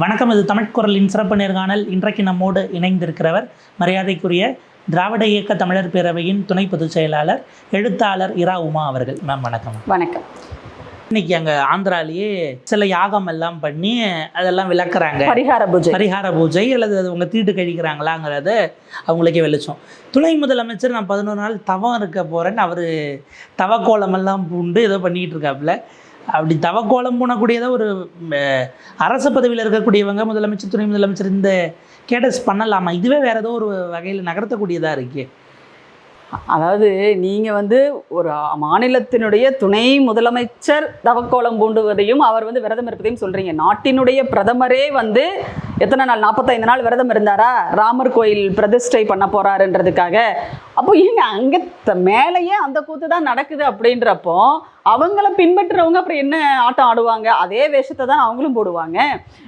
வணக்கம் இது தமிழ்குரலின் சிறப்பு நேர்காணல். இன்றைக்கு நம்மோடு இணைந்திருக்கிறவர் மரியாதைக்குரிய திராவிட இயக்க தமிழர் பேரவையின் துணை பொதுச் செயலாளர் எழுத்தாளர் இரா உமா அவர்கள். மேம் வணக்கம். வணக்கம். இன்னைக்கு அங்கே ஆந்திராலேயே சில யாகம் எல்லாம் பண்ணி அதெல்லாம் விளக்குறாங்க. பரிகார பூஜை. பரிகார பூஜை அல்லது அது அவங்க தீட்டு கழிக்கிறாங்களாங்கிறத அவங்களுக்கே வெளிச்சம். துணை முதலமைச்சர் நான் பதினோரு நாள் தவம் இருக்க போகிறேன்னு அவர் தவக்கோலமெல்லாம் பூண்டு ஏதோ பண்ணிக்கிட்டு இருக்காப்புல. அப்படி தவக்கோலம் போனக்கூடியதாக ஒரு அரசு பதவியில் இருக்கக்கூடியவங்க முதலமைச்சர் துணை முதலமைச்சர் இந்த கேட்டஸ் பண்ணலாமா? இதுவே வேறு ஏதோ ஒரு வகையில் நகர்த்தக்கூடியதாக இருக்கே. அதாவது நீங்கள் வந்து ஒரு மாநிலத்தினுடைய துணை முதலமைச்சர் தவக்கோலம் பூண்டுவதையும் அவர் வந்து விரதம் இருப்பதையும் சொல்கிறீங்க நாட்டினுடைய பிரதமரே வந்து எத்தனை நாள்? நாற்பத்தைந்து நாள் விரதம் இருந்தாரா? ராமர் கோயில் பிரதிஷ்டை பண்ண போகிறாருன்றதுக்காக அப்போ ஏங்க அங்கே த- மேலேயே அந்த கூத்து தான் நடக்குது அப்படின்றப்போ அவங்கள பின்பற்றுறவங்க அப்புறம் என்ன ஆட்டம் ஆடுவாங்க? அதே வேஷத்தை தான் அவங்களும் போடுவாங்க.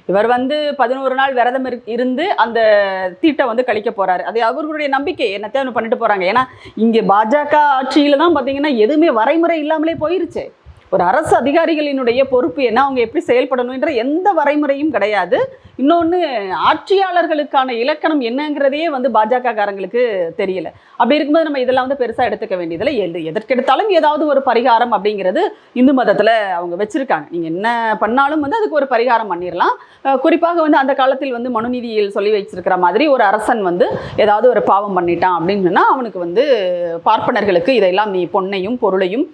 இவர் வந்து பதினோரு நாள் விரதம் இருந்து அந்த தீட்டை வந்து கழிக்க போறாரு. அது அவர்களுடைய நம்பிக்கை. என்னத்தையும் பண்ணிட்டு போறாங்க. ஏன்னா இங்கே பாஜக ஆட்சியில தான் பார்த்தீங்கன்னா எதுவுமே வரைமுறை இல்லாமலே போயிருச்சு. ஒரு அரசு அதிகாரிகளினுடைய பொறுப்பு என்ன? அவங்க எப்படி செயல்படணுன்ற எந்த வரைமுறையும் கிடையாது. இன்னொன்று ஆட்சியாளர்களுக்கான இலக்கணம் என்னங்கிறதையே வந்து பாஜக காரங்களுக்கு தெரியல. அப்படி இருக்கும்போது நம்ம இதெல்லாம் வந்து பெருசாக எடுத்துக்க வேண்டியதில்லை. எது எதற்கெடுத்தாலும் ஏதாவது ஒரு பரிகாரம் அப்படிங்கிறது இந்து மதத்தில் அவங்க வச்சிருக்காங்க. நீங்கள் என்ன பண்ணாலும் வந்து அதுக்கு ஒரு பரிகாரம் பண்ணிடலாம் குறிப்பாக வந்து அந்த காலத்தில் வந்து மனுநீதியில் சொல்லி வச்சிருக்கிற மாதிரி ஒரு அரசன் வந்து ஏதாவது ஒரு பாவம் பண்ணிட்டான் அப்படின்னு சொன்னால் அவனுக்கு வந்து பார்ப்பனர்களுக்கு இதையெல்லாம் நீ பொன்னையும் பொருளையும்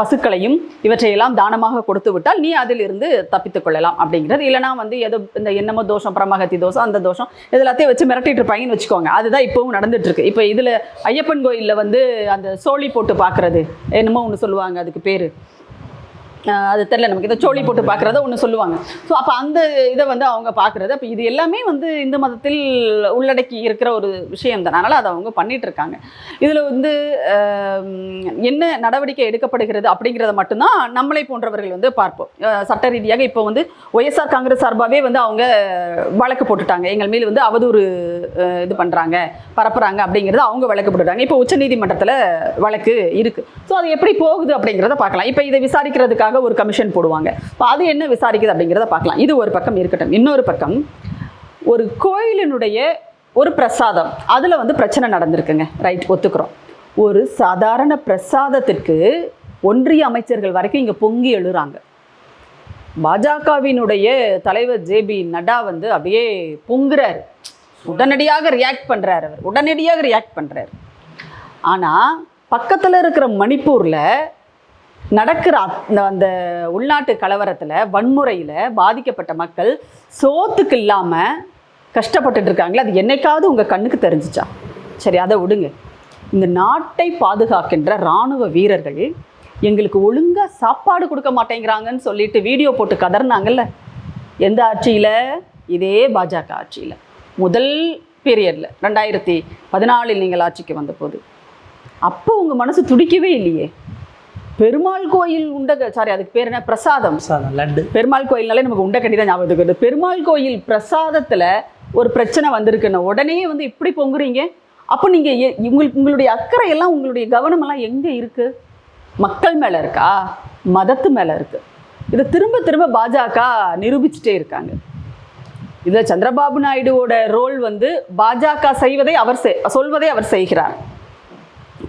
பசுக்களையும் பசுக்களையும் இவற்றையெல்லாம் தானமாக கொடுத்து விட்டால் நீ அதிலிருந்து தப்பித்துக் கொள்ளலாம் அப்படிங்கிறது. இல்லைனா வந்து ஏதோ இந்த என்னமோ தோஷம் பிரமகத்தி தோஷம் அந்த தோஷம் இது எல்லாத்தையும் வச்சு மிரட்டிட்டு இருப்பாங்கன்னு வச்சுக்கோங்க. அதுதான் இப்போவும் நடந்துட்டு இருக்கு. இப்போ இதுல ஐயப்பன் கோயில்ல வந்து அந்த சோழி போட்டு பார்க்கறது. என்னமோ ஒன்று சொல்லுவாங்க அதுக்கு பேரு. அது தெரில நமக்கு. இதை சோழி போட்டு பார்க்குறத ஒன்று சொல்லுவாங்க. ஸோ அப்போ அந்த இதை வந்து அவங்க பார்க்குறது. அப்போ இது எல்லாமே வந்து இந்து மதத்தில் உள்ளடக்கி இருக்கிற ஒரு விஷயம் தான் அதனால் அதை அவங்க பண்ணிட்டு இருக்காங்க. இதில் வந்து என்ன நடவடிக்கை எடுக்கப்படுகிறது அப்படிங்கிறத மட்டும்தான் நம்மளை போன்றவர்கள் வந்து பார்ப்போம். சட்ட ரீதியாக இப்போ வந்து ஒய்எஸ்ஆர் காங்கிரஸ் சார்பாகவே வந்து அவங்க வழக்கு போட்டுட்டாங்க. எங்கள் மேல் வந்து அவதூறு இது பண்ணுறாங்க பரப்புறாங்க அப்படிங்கிறது அவங்க வழக்கு போட்டுட்டாங்க. இப்போ உச்சநீதிமன்றத்தில் வழக்கு இருக்குது ஸோ அது எப்படி போகுது அப்படிங்கிறத பார்க்கலாம். இப்போ இதை விசாரிக்கிறதுக்காக ஒரு கமிஷன் போடுவாங்க. இப்போ அது என்ன விசாரிக்குது அப்படிங்கிறத பார்க்கலாம். இது ஒரு பக்கம் இருக்கட்டும். இன்னொரு பக்கம் ஒரு கோயிலினுடைய ஒரு பிரசாதம். அதில் வந்து பிரச்சனை நடந்திருக்குங்க. ரைட் ஒத்துக்கிறோம். ஒரு சாதாரண பிரசாதத்திற்கு ஒன்றிய அமைச்சர்கள் வரைக்கும் இங்கே பொங்கி எழுறாங்க. பாஜகவினுடைய தலைவர் ஜேபி நட்டா வந்து அப்படியே பொங்குறாரு. உடனடியாக ரியாக்ட் பண்ணுறார் அவர். உடனடியாக ரியாக்ட் பண்ணுறாரு ஆனால் பக்கத்தில் இருக்கிற மணிப்பூரில் நடக்கிற அந்த அந்த உள்நாட்டு கலவரத்தில் வன்முறையில் பாதிக்கப்பட்ட மக்கள் சோத்துக்கு இல்லாமல் கஷ்டப்பட்டுட்டு இருக்காங்களே அது என்னைக்காவது உங்கள் கண்ணுக்கு தெரிஞ்சுச்சா? சரி அதை விடுங்க. இந்த நாட்டை பாதுகாக்கின்ற ராணுவ வீரர்கள் எங்களுக்கு ஒழுங்காக சாப்பாடு கொடுக்க மாட்டேங்கிறாங்கன்னு சொல்லிட்டு வீடியோ போட்டு கதறினாங்கல்ல எந்த ஆட்சியில்? இதே பாஜக ஆட்சியில். முதல் பீரியடில் ரெண்டாயிரத்தி பதினாலில் நீங்கள் ஆட்சிக்கு வந்தபோது. அப்போ உங்கள் மனசு துடிக்கவே இல்லையே. பெருமாள் கோயில் உண்ட சாரி அதுக்கு பேர் என்ன? பிரசாதம். சாதம் லட்டு. பெருமாள் கோயில்னாலே நமக்கு உண்டை கட்டி தான் ஞாபகத்துக்கு வருது. பெருமாள் கோயில் பிரசாதத்துல ஒரு பிரச்சனை வந்திருக்குன்னு உடனே வந்து இப்படி பொங்குறீங்க? அப்போ நீங்க எ- உங்களுக்கு உங்களுடைய அக்கறை எல்லாம் உங்களுடைய கவனம் எல்லாம் எங்க இருக்கு? மக்கள் மேல இருக்கா? மதத்து மேல இருக்கு. இதை திரும்ப திரும்ப பாஜக நிரூபிச்சுட்டே இருக்காங்க. இதுல சந்திரபாபு நாயுடுவோட ரோல் வந்து பாஜக செய்வதை அவர் சொல்வதை அவர் செய்கிறார்.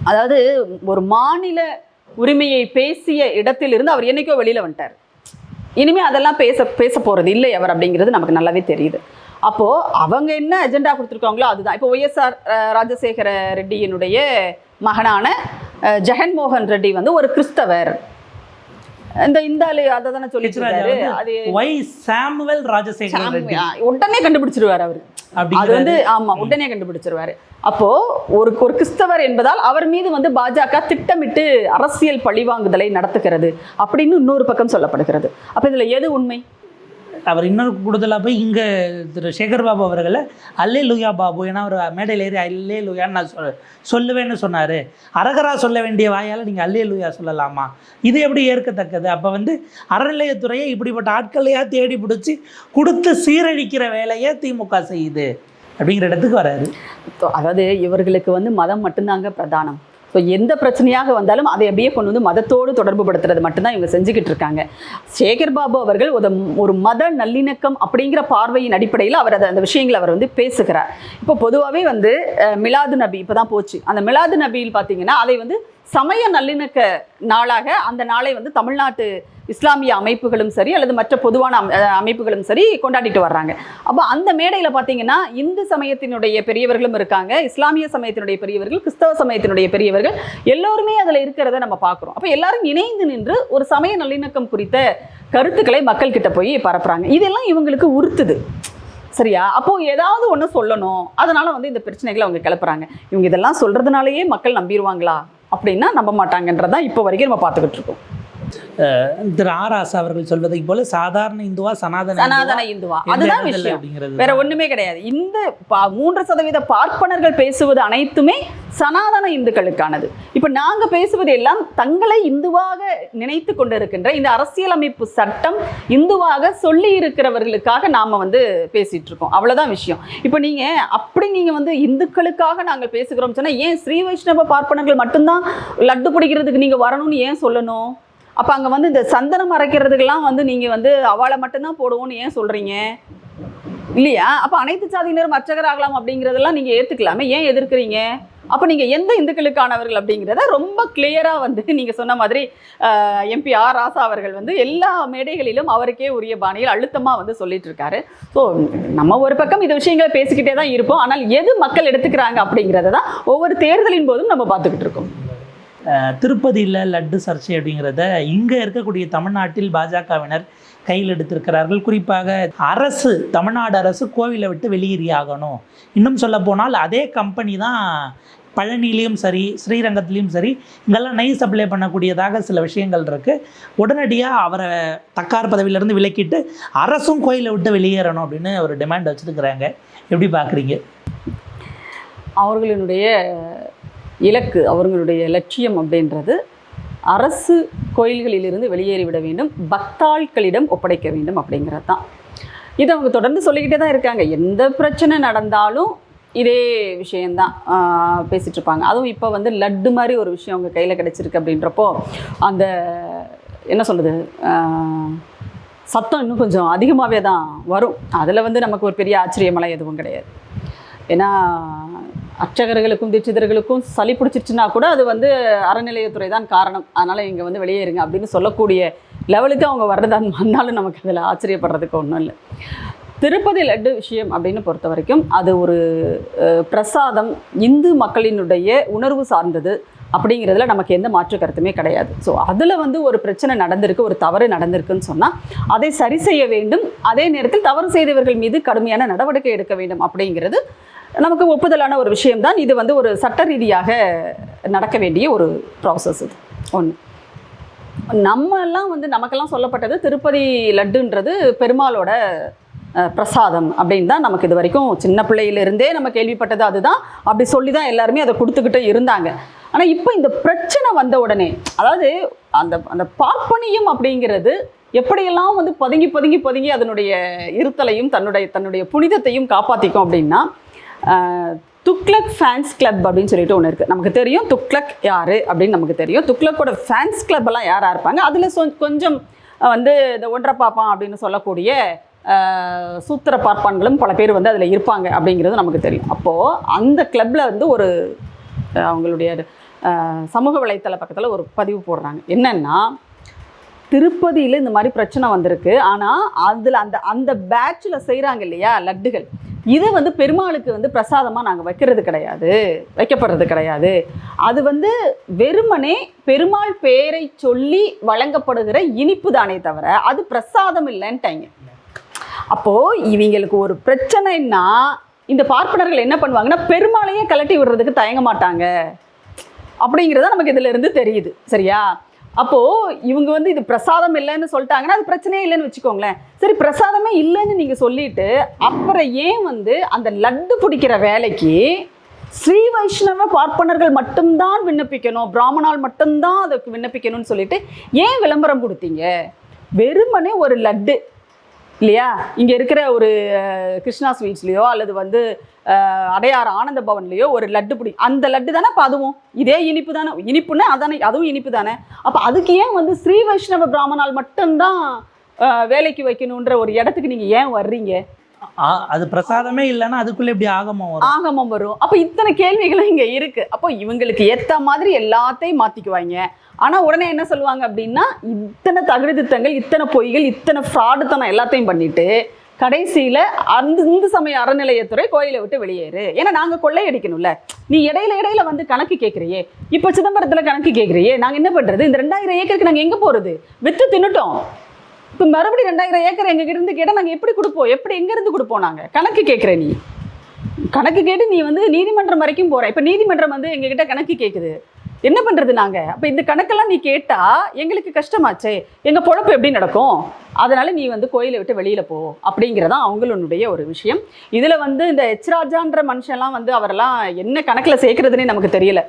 அதாவது ஒரு மாநில உரிமையை பேசிய இடத்திலிருந்து அவர் என்னைக்கோ வெளியில வந்துட்டார். இனிமே அதெல்லாம் பேச பேச போறது இல்லை அவர் அப்படிங்கிறது நமக்கு நல்லாவே தெரியுது. அப்போ அவங்க என்ன அஜெண்டா கொடுத்துருக்காங்களோ அதுதான். இப்போ ஒய்எஸ்ஆர் ராஜசேகர ரெட்டியினுடைய மகனான ஜெகன்மோகன் ரெட்டி வந்து ஒரு கிறிஸ்தவர். இந்த இந்த ஆளு அதை தானே சொல்லிட்டு அது ஒய் சாமுவல் ராஜசேகர் உடனே கண்டுபிடிச்சிருவாரு அவரு. அது வந்து ஆமா உடனே கண்டுபிடிச்சிருவாரு. அப்போ ஒரு ஒரு கிறிஸ்தவர் என்பதால் அவர் மீது வந்து பாஜக திட்டமிட்டு அரசியல் பழிவாங்குதலை நடத்துகிறது அப்படின்னு இன்னொரு பக்கம் சொல்லப்படுகிறது. அப்ப இதுல எது உண்மை? அவர் இன்னொரு கூடுதலாக போய் இங்கே திரு சேகர் பாபு அவர்களை அல்லே லுயா பாபு ஏன்னா அவர் மேடையில் ஏறி அல்லே லுயான்னு நான் சொல் சொல்லுவேன்னு சொன்னார். அரகரா சொல்ல வேண்டிய வாயால் நீங்கள் அல்லே லுயா சொல்லலாமா? இது எப்படி ஏற்கத்தக்கது? அப்போ வந்து அறநிலையத்துறையை இப்படிப்பட்ட ஆட்களையாக தேடி பிடிச்சி கொடுத்து சீரழிக்கிற வேலையை திமுக செய்யுது. அப்படிங்கிற இடத்துக்கு வராரு. அதாவது இவர்களுக்கு வந்து மதம் மட்டும்தாங்க பிரதானம். ஸோ எந்த பிரச்சனையாக வந்தாலும் அதை அப்படியே கொண்டு வந்து மதத்தோடு தொடர்பு படுத்துறது மட்டும்தான் இவங்க செஞ்சுக்கிட்டு இருக்காங்க. சேகர் பாபு அவர்கள் ஒரு ஒரு மத நல்லிணக்கம் அப்படிங்கிற பார்வையின் அடிப்படையில் அவர் அதை அந்த விஷயங்களை அவர் வந்து பேசுகிறார். இப்போ பொதுவாகவே வந்து மிலாது நபி இப்போ தான் போச்சு. அந்த மிலாது நபியில் பார்த்தீங்கன்னா அதை வந்து சமய நல்லிணக்க நாளாக அந்த நாளை வந்து தமிழ்நாட்டு இஸ்லாமிய அமைப்புகளும் சரி அல்லது மற்ற பொதுவான அமைப்புகளும் சரி கொண்டாடிட்டு வர்றாங்க. அப்போ அந்த மேடையில் பார்த்தீங்கன்னா இந்து சமயத்தினுடைய பெரியவர்களும் இருக்காங்க இஸ்லாமிய சமயத்தினுடைய பெரியவர்கள் கிறிஸ்தவ சமயத்தினுடைய பெரியவர்கள் எல்லோருமே அதில் இருக்கிறத நம்ம பார்க்குறோம் அப்போ எல்லாரும் இணைந்து நின்று ஒரு சமய நல்லிணக்கம் குறித்த கருத்துக்களை மக்கள் கிட்ட போய் பரப்புறாங்க. இதெல்லாம் இவங்களுக்கு உறுத்துது. சரியா? அப்போ ஏதாவது ஒன்று சொல்லணும். அதனால வந்து இந்த பிரச்சனைகளை அவங்க கிளப்புறாங்க. இவங்க இதெல்லாம் சொல்றதுனாலயே மக்கள் நம்பிடுவாங்களா? அப்படின்னா நம்ப மாட்டாங்கன்றதான் இப்போ வரைக்கும் நம்ம பார்த்துக்கிட்டு இருக்கோம். திரு ஆர் ஆசா அவர்கள் சொல்வதை போல சாதாரண இந்துவா சனாதன சனாதன இந்துவா? அதுதான் விஷயம். அப்படிங்கிறது? வேற ஒண்ணுமே கிடையாது. இந்த மூன்று சதவீத பார்ப்பனர்கள் பேசுவது அனைத்துமே சனாதன இந்துக்களுக்கானது. இப்ப நாங்க பேசுவது எல்லாம் தங்களை இந்துவாக நினைத்து கொண்டிருக்கின்ற இந்த அரசியலமைப்பு சட்டம் இந்துவாக சொல்லி இருக்கிறவர்களுக்காக நாம வந்து பேசிட்டு இருக்கோம். அவ்வளவுதான் விஷயம். இப்ப நீங்க அப்படி நீங்க வந்து இந்துக்களுக்காக நாங்க பேசுகிறோம் சொன்னா ஏன் ஸ்ரீ வைஷ்ணவ பார்ப்பனர்கள் மட்டும்தான் லட்டு பிடிக்கிறதுக்கு நீங்க வரணும்னு ஏன் சொல்லணும்? அப்போ அங்கே வந்து இந்த சந்தனம் அரைக்கிறதுக்கெல்லாம் வந்து நீங்கள் வந்து அவளை மட்டும்தான் போடுவோம்னு ஏன் சொல்கிறீங்க இல்லையா? அப்போ அனைத்து சாதியினரும் அர்ச்சகராகலாம் அப்படிங்கிறதெல்லாம் நீங்கள் ஏற்றுக்கலாமே ஏன் எதிர்க்கிறீங்க? அப்போ நீங்கள் எந்த இந்துக்களுக்கானவர்கள் அப்படிங்கிறத ரொம்ப கிளியராக வந்து நீங்கள் சொன்ன மாதிரி எம்பி ஆர் ராசா அவர்கள் வந்து எல்லா மேடைகளிலும் அவருக்கே உரிய பாணியில் அழுத்தமாக வந்து சொல்லிட்டு இருக்காரு. ஸோ நம்ம ஒரு பக்கம் இந்த விஷயங்களை பேசிக்கிட்டே தான் இருப்போம். ஆனால் எது மக்கள் எடுத்துக்கிறாங்க அப்படிங்கிறத தான் ஒவ்வொரு தேர்தலின் போதும் நம்ம பார்த்துக்கிட்டு இருக்கோம். திருப்பதியில் லட்டு சர்ச்சை அப்படிங்கிறத இங்கே இருக்கக்கூடிய தமிழ்நாட்டில் பாஜகவினர் கையில் எடுத்திருக்கிறார்கள். குறிப்பாக அரசு தமிழ்நாடு அரசு கோவிலை விட்டு வெளியேறியாகணும் இன்னும் சொல்ல போனால் அதே கம்பெனி தான் பழனிலையும் சரி ஸ்ரீரங்கத்துலேயும் சரி இங்கெல்லாம் நெய் சப்ளை பண்ணக்கூடியதாக சில விஷயங்கள் இருக்குது உடனடியாக அவரை தக்கார் பதவியிலேருந்து விலக்கிட்டு அரசும் கோயிலை விட்டு வெளியேறணும் அப்படின்னு ஒரு டிமாண்ட் வச்சுருக்கிறாங்க. எப்படி பார்க்குறீங்க? அவர்களினுடைய இலக்கு அவர்களுடைய லட்சியம் அப்படின்றது அரசு கோயில்களிலிருந்து வெளியேறிவிட வேண்டும் பக்தாள்களிடம் ஒப்படைக்க வேண்டும் அப்படிங்கிறது தான். இதை அவங்க தொடர்ந்து சொல்லிக்கிட்டே தான் இருக்காங்க. எந்த பிரச்சனை நடந்தாலும் இதே விஷயந்தான் பேசிகிட்டு இருப்பாங்க. அதுவும் இப்போ வந்து லட்டு மாதிரி ஒரு விஷயம் அவங்க கையில் கிடைச்சிருக்கு அப்படின்றப்போ அந்த என்ன சொல்கிறது சத்தம் இன்னும் கொஞ்சம் அதிகமாகவே தான் வரும். அதில் வந்து நமக்கு ஒரு பெரிய ஆச்சரியமெல்லாம் எதுவும் கிடையாது. ஏன்னா அர்ச்சகர்களுக்கும் தீட்சிதர்களுக்கும் சளி பிடிச்சிருச்சுன்னா கூட அது வந்து அறநிலையத்துறை தான் காரணம். அதனால் இங்கே வந்து வெளியேறுங்க அப்படின்னு சொல்லக்கூடிய லெவலுக்கு அவங்க வர்றதா வந்தாலும் நமக்கு அதில் ஆச்சரியப்படுறதுக்கு ஒன்றும் இல்லை. திருப்பதி லட்டு விஷயம் அப்படின்னு பொறுத்த வரைக்கும் அது ஒரு பிரசாதம் இந்து மக்களினுடைய உணர்வு சார்ந்தது அப்படிங்கிறதுல நமக்கு எந்த மாற்று கருத்துமே கிடையாது. ஸோ அதில் வந்து ஒரு பிரச்சனை நடந்திருக்கு ஒரு தவறு நடந்திருக்குன்னு சொன்னால் அதை சரி செய்ய வேண்டும். அதே நேரத்தில் தவறு செய்தவர்கள் மீது கடுமையான நடவடிக்கை எடுக்க வேண்டும் அப்படிங்கிறது நமக்கு ஒப்புதலான ஒரு விஷயம்தான். இது வந்து ஒரு சட்ட ரீதியாக நடக்க வேண்டிய ஒரு ப்ராசஸ் இது. ஒன்று நம்மெல்லாம் வந்து நமக்கெல்லாம் சொல்லப்பட்டது திருப்பதி லட்டுன்றது பெருமாளோட பிரசாதம் அப்படின்னு தான் நமக்கு இது வரைக்கும் சின்ன பிள்ளையிலிருந்தே நம்ம கேள்விப்பட்டது அதுதான். அப்படி சொல்லி தான் எல்லாருமே அதை கொடுத்துக்கிட்டு இருந்தாங்க. ஆனால் இப்போ இந்த பிரச்சனை வந்த உடனே அதாவது அந்த அந்த பார்ப்பனியம் அப்படிங்கிறது எப்படியெல்லாம் வந்து பதுங்கி பதுங்கி பதுங்கி அதனுடைய இருத்தலையும் தன்னுடைய தன்னுடைய புனிதத்தையும் காப்பாற்றிக்கும் அப்படின்னா துக்லக் துக்ளக் ஃபேன்ஸ் கிளப் அப்படின்னு சொல்லிட்டு ஒன்று இருக்குது நமக்கு தெரியும் துக்ளக் யார் அப்படின்னு நமக்கு தெரியும். துக்ளக்கோட ஃபேன்ஸ் கிளப் எல்லாம் யாராக இருப்பாங்க? அதில் கொஞ்சம் வந்து இந்த ஒன்றரை பாப்பான் அப்படின்னு சொல்லக்கூடிய சூத்திர பார்ப்பான்களும் பல பேர் வந்து அதில் இருப்பாங்க அப்படிங்கிறது நமக்கு தெரியும். அப்போது அந்த கிளப்பில் வந்து ஒரு அவங்களுடைய சமூக வலைத்தள பக்கத்தில் ஒரு பதிவு போடுறாங்க. என்னென்னா திருப்பதியில் இந்த மாதிரி பிரச்சனை வந்திருக்கு. ஆனால் அதில் அந்த அந்த பேட்சில் செய்கிறாங்க இல்லையா லட்டுகள். இதை வந்து பெருமாளுக்கு வந்து பிரசாதமாக நாங்கள் வைக்கிறது கிடையாது. வைக்கப்படுறது கிடையாது. அது வந்து வெறுமனே பெருமாள் பேரை சொல்லி வழங்கப்படுகிற இனிப்பு தானே தவிர அது பிரசாதம் இல்லைன்ட்டாங்க. அப்போது இவங்களுக்கு ஒரு பிரச்சனைன்னா இந்த பார்ப்பனர்கள் என்ன பண்ணுவாங்கன்னா பெருமாளையே கலட்டி விடுறதுக்கு தயங்க மாட்டாங்க. அப்படிங்கிறத நமக்கு இதிலிருந்து தெரியுது. சரியா? அப்போது இவங்க வந்து இது பிரசாதம் இல்லைன்னு சொல்லிட்டாங்கன்னா அது பிரச்சனையே இல்லைன்னு வச்சுக்கோங்களேன். சரி பிரசாதமே இல்லைன்னு நீங்கள் சொல்லிட்டு அப்புறம் ஏன் வந்து அந்த லட்டு பிடிக்கிற வேலைக்கு ஸ்ரீ வைஷ்ணவ பார்ப்பனர்கள் மட்டும்தான் விண்ணப்பிக்கணும் பிராமணால் மட்டும்தான் அதுக்கு விண்ணப்பிக்கணும்னு சொல்லிட்டு ஏன் விளம்பரம் கொடுத்தீங்க? வெறுமனே ஒரு லட்டு. இல்லையா? இங்க இருக்கிற ஒரு கிருஷ்ணா ஸ்வீட்ஸ்லயோ அல்லது வந்து அஹ், அடையார் ஆனந்த பவன்லயோ ஒரு லட்டு பிடி அந்த லட்டு தானே அப்ப அதுவும். இதே இனிப்பு தானே. இனிப்புன்னா அதானே அதுவும் இனிப்பு தானே. அப்ப அதுக்கு ஏன் வந்து ஸ்ரீ வைஷ்ணவ பிராமணால் மட்டும்தான் வேலைக்கு வைக்கணுன்ற ஒரு இடத்துக்கு நீங்க ஏன் வர்றீங்க? அது பிரசாதமே இல்லைன்னா அதுக்குள்ள எப்படி ஆகமம் வரும்? ஆகமம் வரும். அப்ப இத்தனை கேள்விகளும் இங்க இருக்கு. அப்போ இவங்களுக்கு ஏத்த மாதிரி எல்லாத்தையும் மாத்திக்குவாங்க. ஆனால் உடனே என்ன சொல்லுவாங்க அப்படின்னா இத்தனை தகுதி திட்டங்கள் இத்தனை பொய்கள் இத்தனை ஃப்ராடுத்தனம் எல்லாத்தையும் பண்ணிட்டு கடைசியில் அந்த இந்து சமய அறநிலையத்துறை கோயிலை விட்டு வெளியேறு. ஏன்னா நாங்கள் கொள்ளையடிக்கணும்ல நீ இடையில இடையில வந்து கணக்கு கேட்குறியே இப்போ சிதம்பரத்தில் கணக்கு கேட்குறியே நாங்கள் என்ன பண்ணுறது இந்த ரெண்டாயிரம் ஏக்கருக்கு நாங்கள் எங்கே போகிறது வித்து தின்னுட்டோம். இப்போ மறுபடியும் ரெண்டாயிரம் ஏக்கர் எங்க இருந்து கேட்டால் நாங்கள் எப்படி கொடுப்போம்? எப்படி எங்கேருந்து கொடுப்போம் நாங்கள் கணக்கு கேட்குற நீ. கணக்கு கேட்டு நீ வந்து நீதிமன்றம் வரைக்கும் போகிற இப்போ நீதிமன்றம் வந்து எங்ககிட்ட கணக்கு கேட்குது என்ன பண்ணுறது நாங்கள் அப்போ இந்த கணக்கெல்லாம் நீ கேட்டால் எங்களுக்கு கஷ்டமாச்சே. எங்கள் பொழப்பு எப்படி நடக்கும்? அதனால் நீ வந்து கோயிலை விட்டு வெளியில் போ. அப்படிங்கிறதான் அவங்களுடைய ஒரு விஷயம். இதில் வந்து இந்த எச் ராஜான்ற மனுஷன்லாம் வந்து அவரெல்லாம் என்ன கணக்கில் சேர்க்குறதுனே நமக்கு தெரியல.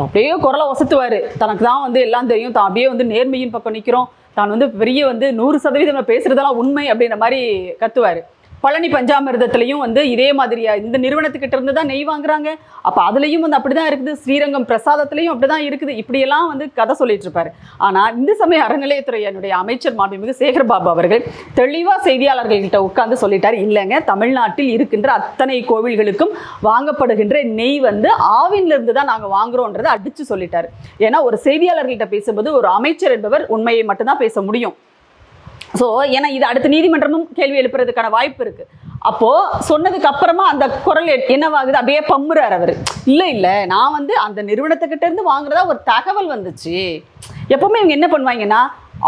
அப்படியே குரலை ஒசத்துவார். தனக்கு தான் வந்து எல்லாம் தெரியும். தான் அப்படியே வந்து நேர்மையின் பக்கம் நிற்கிறோம் தான் வந்து பெரிய வந்து நூறு சதவீதம் பேசுகிறதெல்லாம் உண்மை அப்படின்ற மாதிரி கத்துவார். பழனி பஞ்சாமிர்தத்துலையும் வந்து இதே மாதிரியா இந்த நிறுவனத்துக்கிட்ட இருந்து தான் நெய் வாங்குறாங்க. அப்போ அதுலேயும் வந்து அப்படிதான் இருக்குது. ஸ்ரீரங்கம் பிரசாதத்துலையும் அப்படிதான் இருக்குது. இப்படியெல்லாம் வந்து கதை சொல்லிட்டு இருப்பாரு. ஆனால் இந்து சமய அறநிலையத்துறையினுடைய அமைச்சர் மாண்புமிகு சேகர்பாபு அவர்கள் தெளிவாக செய்தியாளர்கள்கிட்ட உட்கார்ந்து சொல்லிட்டார். இல்லைங்க தமிழ்நாட்டில் இருக்கின்ற அத்தனை கோவில்களுக்கும் வாங்கப்படுகின்ற நெய் வந்து ஆவின்ல இருந்து தான் நாங்கள் வாங்குறோன்றதை அடிச்சு சொல்லிட்டாரு. ஏன்னா ஒரு செய்தியாளர்கள்ட்ட பேசும்போது ஒரு அமைச்சர் என்பவர் உண்மையை மட்டும்தான் பேச முடியும். ஸோ ஏன்னா இது அடுத்த நீதிமன்றமும் கேள்வி எழுப்புறதுக்கான வாய்ப்பு இருக்கு. அப்போ சொன்னதுக்கு அப்புறமா அந்த குரல் என்னவாகுது? அப்படியே பம்முறார் அவர். இல்லை இல்லை. நான் வந்து அந்த நிறுவனத்துக்கிட்ட இருந்து வாங்குறதா ஒரு தகவல் வந்துச்சு. எப்பவுமே இவங்க என்ன பண்ணுவாங்கன்னா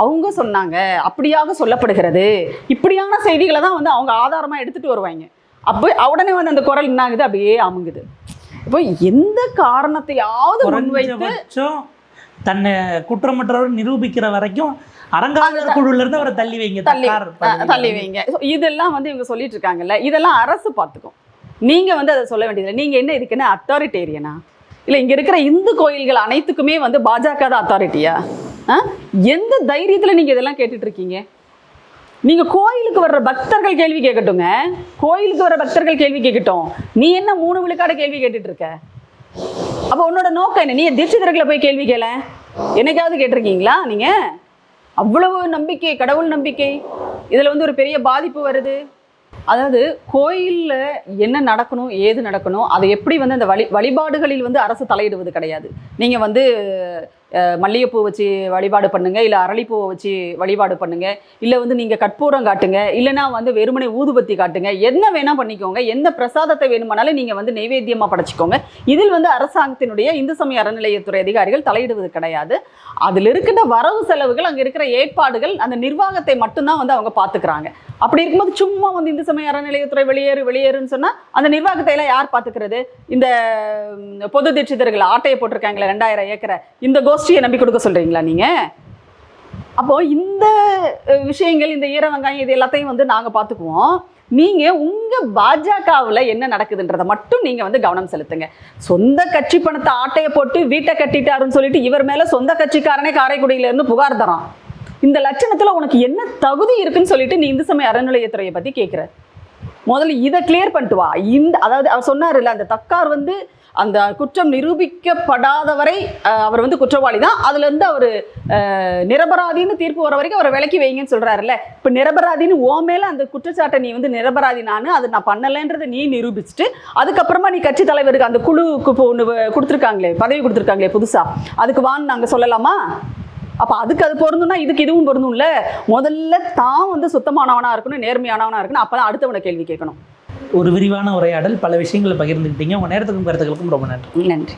அவங்க சொன்னாங்க. அப்படியாக சொல்லப்படுகிறது. இப்படியான செய்திகளை தான் வந்து அவங்க ஆதாரமாக எடுத்துகிட்டு வருவாங்க. அப்போ உடனே வந்து அந்த குரல் என்ன ஆகுது? அப்படியே அமுங்குது. இப்போ எந்த காரணத்தையாவது முன்வைத்து தன்னை குற்றமற்றவர் நிரூபிக்கிற வரைக்கும் அரங்காவலர் குழுல இருந்து அவரை தள்ளி வைங்க தள்ளி தள்ளி. வைங்க. இதெல்லாம் வந்து இவங்க சொல்லிட்டு இருக்காங்கல்ல இதெல்லாம் அரசு பார்த்துக்கும். நீங்க வந்து அதை சொல்ல வேண்டியதில்லை. நீங்க என்ன இதுக்குன்னு அத்தாரிட்டேரியனா இல்ல இங்க இருக்கிற இந்து கோயில்கள் அனைத்துக்குமே வந்து பாஜக தான் அத்தாரிட்டியா எந்த தைரியத்துல நீங்க இதெல்லாம் கேட்டுட்டு இருக்கீங்க நீங்க கோயிலுக்கு வர்ற பக்தர்கள் கேள்வி கேட்கட்டுங்க. கோயிலுக்கு வர்ற பக்தர்கள் கேள்வி கேட்கட்டும். நீ என்ன மூணு விழுக்காடு கேள்வி கேட்டுட்டு இருக்க அப்போ உன்னோட நோக்கம் என்ன? நீ தீட்சிதர்களை போய் கேள்வி கேள. என்னைக்காவது கேட்டிருக்கீங்களா நீங்க? அவ்வளவு நம்பிக்கை கடவுள் நம்பிக்கை. இதில் வந்து ஒரு பெரிய பாதிப்பு வருது. அதாவது கோயிலில் என்ன நடக்கணும் ஏது நடக்கணும் அதை எப்படி வந்து அந்த வழி வழிபாடுகளில் வந்து அரசு தலையிடுவது கிடையாது. நீங்கள் வந்து மல்லிகைப்பூ வச்சு வழிபாடு பண்ணுங்க இல்லை அரளிப்பூவை வச்சு வழிபாடு பண்ணுங்க இல்லை வந்து நீங்கள் கற்பூரம் காட்டுங்க இல்லைன்னா வந்து வெறுமனை ஊதுபத்தி காட்டுங்க என்ன வேணால் பண்ணிக்கோங்க எந்த பிரசாதத்தை வேணுமானாலும் நீங்கள் வந்து நைவேத்தியமா படைச்சிக்கோங்க. இதில் வந்து அரசாங்கத்தினுடைய இந்து சமய அறநிலையத்துறை அதிகாரிகள் தலையிடுவது கிடையாது. அதில் இருக்கின்ற வரவு செலவுகள் அங்கே இருக்கிற ஏற்பாடுகள் அந்த நிர்வாகத்தை மட்டும்தான் வந்து அவங்க பார்த்துக்கிறாங்க அப்படி இருக்கும்போது சும்மா வந்து இந்து சமய அறநிலையத்துறை வெளியேறு வெளியேறுன்னு சொன்னா அந்த நிர்வாகத்தை எல்லாம் யார் பாத்துக்கிறது இந்த பொது தீட்சிதர்கள் ஆட்டையை போட்டிருக்காங்களே ரெண்டாயிரம் ஏக்கரை இந்த கோஷ்டியை நம்பி கொடுக்க சொல்றீங்களா நீங்க? அப்போ இந்த விஷயங்கள் இந்த ஈர வெங்காயம் இது எல்லாத்தையும் வந்து நாங்க பாத்துக்குவோம் நீங்க உங்க பாஜகவுல என்ன நடக்குதுன்றதை மட்டும் நீங்க வந்து கவனம் செலுத்துங்க. சொந்த கட்சி பணத்தை ஆட்டையை போட்டு வீட்டை கட்டிட்டாருன்னு சொல்லிட்டு இவர் மேல சொந்த கட்சிக்காரனே காரைக்குடியில இருந்து புகார் தரான். இந்த லட்சணத்துல உனக்கு என்ன தகுதி இருக்குன்னு சொல்லிட்டு நீ இந்து சமய அறநிலையத்துறையை பத்தி கேட்கிற முதல்ல இதை கிளியர் பண்ணிட்டு வா. இந்த அதாவது அவர் சொன்னார்ல அந்த தக்கார் வந்து அந்த குற்றம் நிரூபிக்கப்படாத வரை அவர் வந்து குற்றவாளி தான். அதுலேருந்து அவர் நிரபராதின்னு தீர்ப்பு வர வரைக்கும் அவரை விலக்கி வைங்கன்னு சொல்கிறாருல்ல இப்போ நிரபராதின்னு ஓ மேலே அந்த குற்றச்சாட்டை நீ வந்து நிரபராதி நான் அது நான் பண்ணலைன்றதை நீ நிரூபிச்சுட்டு அதுக்கப்புறமா நீ கட்சி தலைவருக்கு அந்த குழுவுக்கு இப்போ ஒன்று கொடுத்துருக்காங்களே பதவி கொடுத்துருக்காங்களே புதுசாக அதுக்கு வான்னு நாங்கள் சொல்லலாமா? அப்ப அதுக்கு அது பொருந்தும்னா இதுக்கு இதுவும் பொருந்தும்ல? முதல்ல தான் வந்து சுத்தமானவனா இருக்கணும் நேர்மையானவனா இருக்கணும் அப்பதான் அடுத்தவனை கேள்வி கேட்கணும். ஒரு விரிவான உரையாடல் பல விஷயங்களை பகிர்ந்துக்கிட்டீங்க. உங்க நேரத்துக்கும் கருத்துக்களுக்கும் ரொம்ப நன்றி. நன்றி.